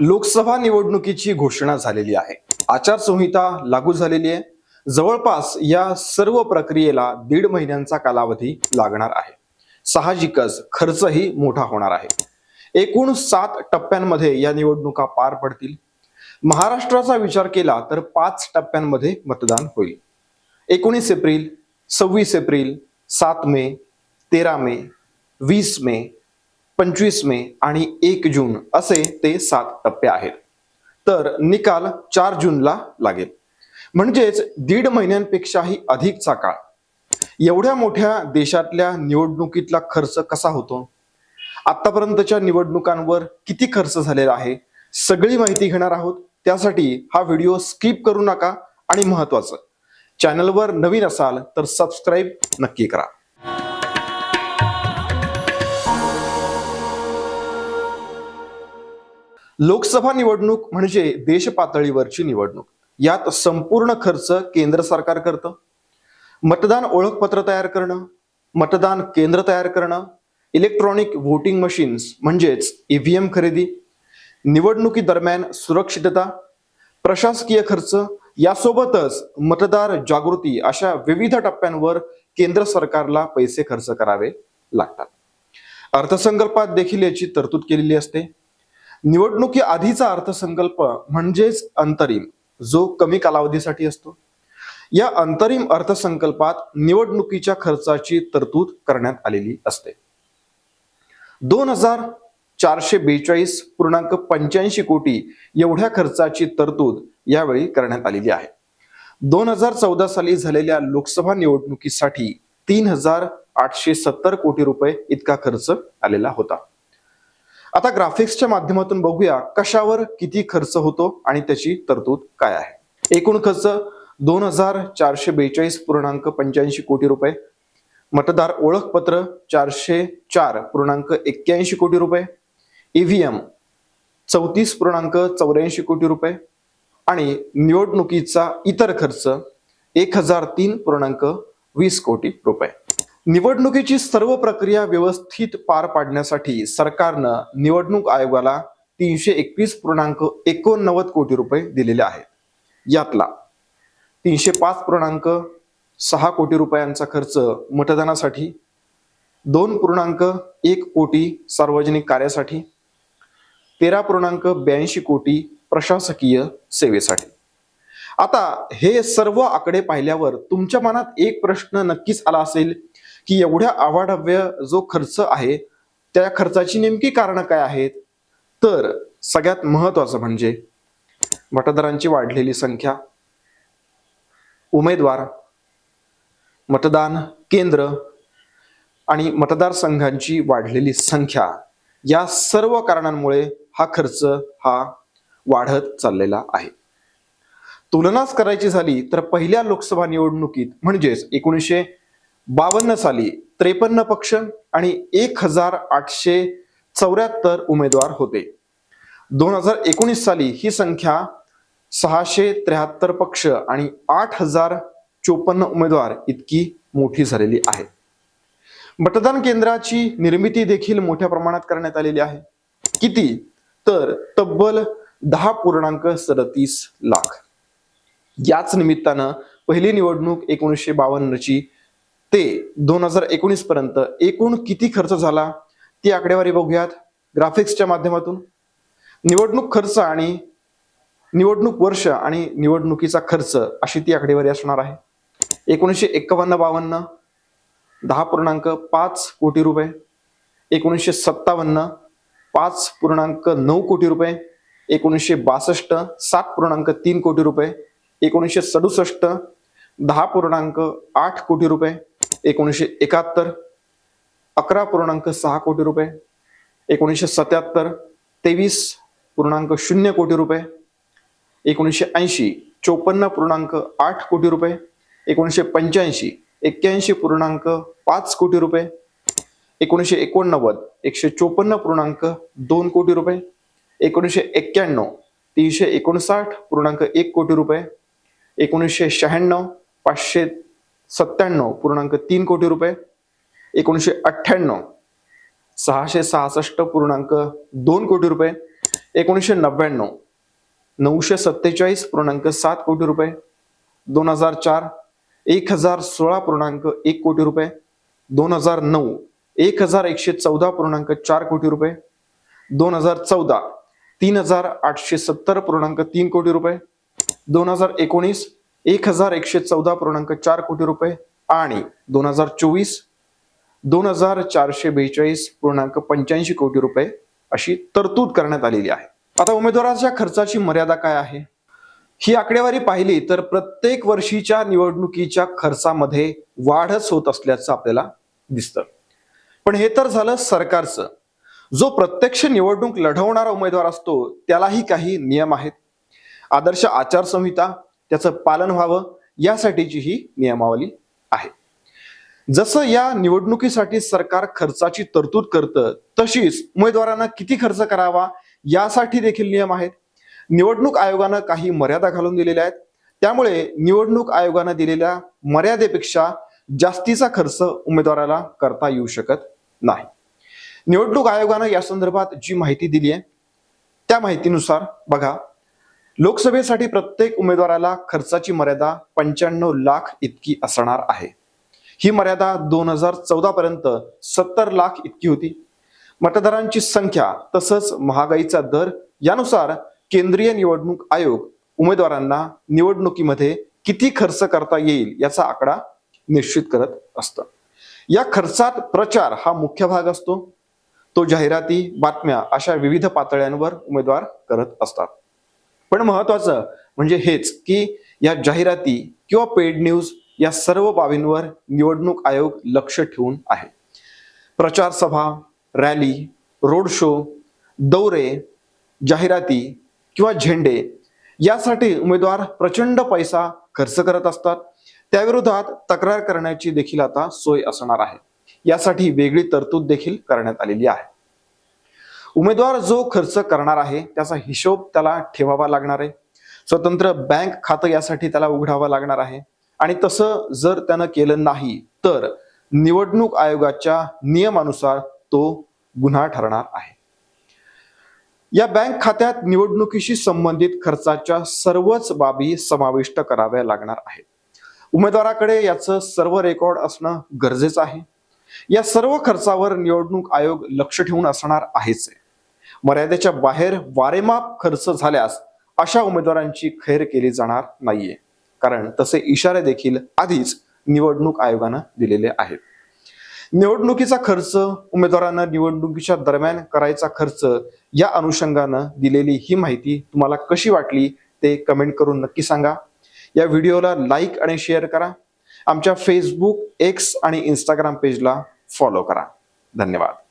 लोकसभा निवडणुकीची घोषणा झालेली आहे. आचारसंहिता लागू झालेली आहे. जवळपास या सर्व प्रक्रियेला दीड महिन्यांचा कालावधी लागणार आहे. साहजिकच खर्चही मोठा होणार आहे. एकूण सात टप्प्यांमध्ये या निवडणुका पार पडतील. महाराष्ट्राचा विचार केला तर पाच टप्प्यांमध्ये मतदान होईल. एकोणीस एप्रिल सव्वीस एप्रिल सात मे तेरा मे वीस मे पंचवीस मे आणि एक जून असे ते सात टप्पे आहेत. तर निकाल चार जूनला लागेल. म्हणजेच दीड महिन्यांपेक्षाही अधिकचा काळ. एवढ्या मोठ्या देशातल्या निवडणुकीतला खर्च कसा होतो? आतापर्यंतच्या निवडणुकांवर किती खर्च झालेला आहे? सगळी माहिती घेणार आहोत. त्यासाठी हा व्हिडिओ स्किप करू नका आणि महत्वाचं चॅनलवर नवीन असाल तर सबस्क्राईब नक्की करा. लोकसभा निवडणूक म्हणजे देश पातळीवरची निवडणूक. यात संपूर्ण खर्च केंद्र सरकार करतं. मतदान ओळखपत्र तयार करणं मतदान केंद्र तयार करणं इलेक्ट्रॉनिक व्होटिंग मशीन्स म्हणजेच ईव्हीएम खरेदी निवडणुकी दरम्यान सुरक्षितता प्रशासकीय खर्च यासोबतच मतदार जागृती अशा विविध टप्प्यांवर केंद्र सरकारला पैसे खर्च करावे लागतात. अर्थसंकल्पात देखील याची तरतूद केलेली असते. निवडणुकी आधीचा अर्थसंकल्प म्हणजेच अंतरिम जो कमी कालावधीसाठी असतो. या अंतरिम अर्थसंकल्पात निवडणुकीच्या खर्चाची तरतूद करण्यात आलेली असते. दोन हजार चारशे बेचाळीस पूर्णांक पंच्याऐंशी कोटी एवढ्या खर्चाची तरतूद यावेळी करण्यात आलेली आहे. दोन हजार चौदा साली झालेल्या लोकसभा निवडणुकीसाठी तीन हजार आठशे सत्तर कोटी रुपये इतका खर्च आलेला होता. आता ग्राफिक्सच्या माध्यमातून बघूया कशावर किती खर्च होतो आणि त्याची तरतूद काय आहे. एकूण खर्च दोन हजार चारशे बेचाळीस पूर्णांक पंच्याऐंशी कोटी रुपये. मतदार ओळखपत्र चारशे चार पूर्णांक एक्क्याऐंशी कोटी रुपये. ईव्हीएम चौतीस पूर्णांक चौऱ्याऐंशी कोटी रुपये. आणि निवडणुकीचा इतर खर्च एक हजार तीन पूर्णांक वीस कोटी रुपये. निवडणुकीची सर्व प्रक्रिया व्यवस्थित पार पाडण्यासाठी सरकारनं निवडणूक आयोगाला तीनशे एकवीस पूर्णांक एकोणनव्वद कोटी रुपये दिलेले आहेत. यातला तीनशे पाच पूर्णांक सहा कोटी रुपयांचा खर्च मतदानासाठी दोन पूर्णांक एक कोटी सार्वजनिक कार्यासाठी तेरा पूर्णांक ब्याऐंशी कोटी प्रशासकीय सेवेसाठी. आता हे सर्व आकडे पाहिल्यावर तुमच्या मनात एक प्रश्न नक्कीच आला असेल की एवढ्या आवाढव्य जो खर्च आहे त्या खर्चाची नेमकी कारणं काय आहेत? तर सगळ्यात महत्वाचं म्हणजे मतदारांची वाढलेली संख्या उमेदवार मतदान केंद्र आणि मतदारसंघांची वाढलेली संख्या. या सर्व कारणांमुळे हा खर्च हा वाढत चाललेला आहे. तुलनाच करायची झाली तर पहिल्या लोकसभा निवडणुकीत म्हणजेच एकोणीसशे बावन्न साली त्रेपन्न पक्ष आणि एक हजार आठशे चौऱ्याहत्तर उमेदवार होते. दोन हजार एकोणीस साली ही संख्या सहाशे त्र्याहत्तर पक्ष आणि आठ हजार चोपन्न उमेदवार इतकी मोठी झालेली आहे. मतदान केंद्राची निर्मिती देखील मोठ्या प्रमाणात करण्यात आलेली आहे. किती? तर तब्बल दहा पूर्णांक सदतीस लाख. याच निमित्तानं पहिली निवडणूक एकोणीसशे बावन्नची ते दोन हजार एकोणीस पर्यंत एकूण किती खर्च झाला? ती आकडेवारी बघूयात. ग्राफिक्सच्या माध्यमातून. निवडणूक खर्च आणि निवडणूक वर्ष आणि निवडणुकीचा खर्च अशी ती आकडेवारी असणार आहे. एकोणीसशे एक्कावन्न बावन्न दहा पूर्णांक पाच कोटी रुपये. एकोणीसशे सत्तावन्न पाच पूर्णांक नऊ कोटी रुपये. एकोणीसशे बासष्ट सात पूर्णांक तीन कोटी रुपये. एकोणीसशे सदुसष्ट दहा पूर्णांक आठ कोटी रुपये. एकोणीसशे एकाहत्तर अकरा पूर्णांक सहा कोटी रुपये एकोणीसशे सत्याहत्तर तेवीस पूर्णांक शून्य कोटी रुपये एकोणीसशे ऐंशी चोपन्न पूर्णांक आठ कोटी रुपये एकोणीसशे पंच्याऐंशी एक्क्याऐंशी पूर्णांक पाच कोटी रुपये एकोणीसशे एकोणनव्वद एकशे चोपन्न पूर्णांक दोन कोटी रुपये एकोणीसशे एक्क्याण्णव तीनशे एकोणसाठ पूर्णांक एक कोटी रुपये एकोणीसशे शहाण्णव पाचशे सत्त्याण्णव पूर्णांक तीन कोटी रुपये. एकोणीसशे अठ्ठ्याण्णव सहाशे सहासष्ट पूर्णांक दोन कोटी रुपये. एकोणीसशे नव्याण्णव नऊशे सत्तेचाळीस पूर्णांक सात कोटी रुपये. दोन हजार चार एक हजार सोळा पूर्णांक एक कोटी रुपये. दोन हजार नऊ एक हजार एकशे चौदा पूर्णांक चार कोटी रुपये. दोन हजार चौदा तीन हजार आठशे सत्तर पूर्णांक तीन कोटी रुपये. दोन हजार एकोणीस एक हजार एकशे चौदा पूर्णांक चार कोटी रुपये आणि दोन हजार चोवीस दोन हजार चारशे बेचाळीस पूर्णांक पंच्याऐंशी कोटी रुपये अशी तरतूद करण्यात आलेली आहे. आता उमेदवाराच्या खर्चाची मर्यादा काय आहे? ही आकडेवारी पाहिली तर प्रत्येक वर्षीच्या निवडणुकीच्या खर्चामध्ये वाढच होत असल्याचं आपल्याला दिसतं. पण हे तर झालं सरकारचं. जो प्रत्यक्ष निवडणूक लढवणारा उमेदवार असतो त्यालाही काही नियम आहेत. आदर्श आचारसंहिता त्याचं पालन व्हावं यासाठीची ही नियमावली आहे. जसं या निवडणुकीसाठी सरकार खर्चाची तरतूद करतं तशीच उमेदवारांना किती खर्च करावा यासाठी देखील नियम आहेत. निवडणूक आयोगानं काही मर्यादा घालून दिलेल्या आहेत. त्यामुळे निवडणूक आयोगानं दिलेल्या मर्यादेपेक्षा जास्तीचा खर्च उमेदवाराला करता येऊ शकत नाही. निवडणूक आयोगानं या संदर्भात जी माहिती दिली आहे त्या माहितीनुसार बघा लोकसभेसाठी प्रत्येक उमेदवाराला खर्चाची मर्यादा पंच्याण्णव लाख इतकी असणार आहे. ही मर्यादा दोन हजार चौदा पर्यंत सत्तर लाख इतकी होती. मतदारांची संख्या तसंच महागाईचा दर यानुसार केंद्रीय निवडणूक आयोग उमेदवारांना निवडणुकीमध्ये किती खर्च करता येईल याचा आकडा निश्चित करत असतं. या खर्चात प्रचार हा मुख्य भाग असतो. तो जाहिराती बातम्या अशा विविध पातळ्यांवर उमेदवार करत असतात. पण महत्वाचं म्हणजे हेच की या जाहिराती किंवा पेड न्यूज या सर्व बाबींवर निवडणूक आयोग लक्ष ठेवून आहे. प्रचार सभा रॅली रोड शो दौरे जाहिराती किंवा झेंडे यासाठी उमेदवार प्रचंड पैसा खर्च करत असतात. त्याविरोधात तक्रार करण्याची देखील आता सोय असणार आहे. यासाठी वेगळी तरतूद देखील करण्यात आलेली आहे. उमेदवार जो खर्च करणार आहे त्याचा हिशोब त्याला ठेवावा लागणार आहे. स्वतंत्र बँक खातं यासाठी त्याला उघडावं लागणार आहे. आणि तसं जर त्यानं केलं नाही तर निवडणूक आयोगाच्या नियमानुसार तो गुन्हा ठरणार आहे. या बँक खात्यात निवडणुकीशी संबंधित खर्चाच्या सर्वच बाबी समाविष्ट कराव्या लागणार आहेत. उमेदवाराकडे याचं सर्व रेकॉर्ड असणं गरजेचं आहे. या सर्व खर्चावर निवडणूक आयोग लक्ष ठेवून असणार आहेच आहे. मर्यादेच्या बाहेर वारेमाप खर्च झाल्यास अशा उमेदवारांची खैर केली जाणार नाहीये. कारण तसे इशारे देखील आधीच निवडणूक आयोगानं दिलेले आहेत. निवडणुकीचा खर्च उमेदवारांना निवडणुकीच्या दरम्यान करायचा खर्च या अनुषंगानं दिलेली ही माहिती तुम्हाला कशी वाटली ते कमेंट करून नक्की सांगा. या व्हिडिओला लाईक आणि शेअर करा. आमच्या फेसबुक एक्स आणि इंस्टाग्राम पेजला फॉलो करा. धन्यवाद.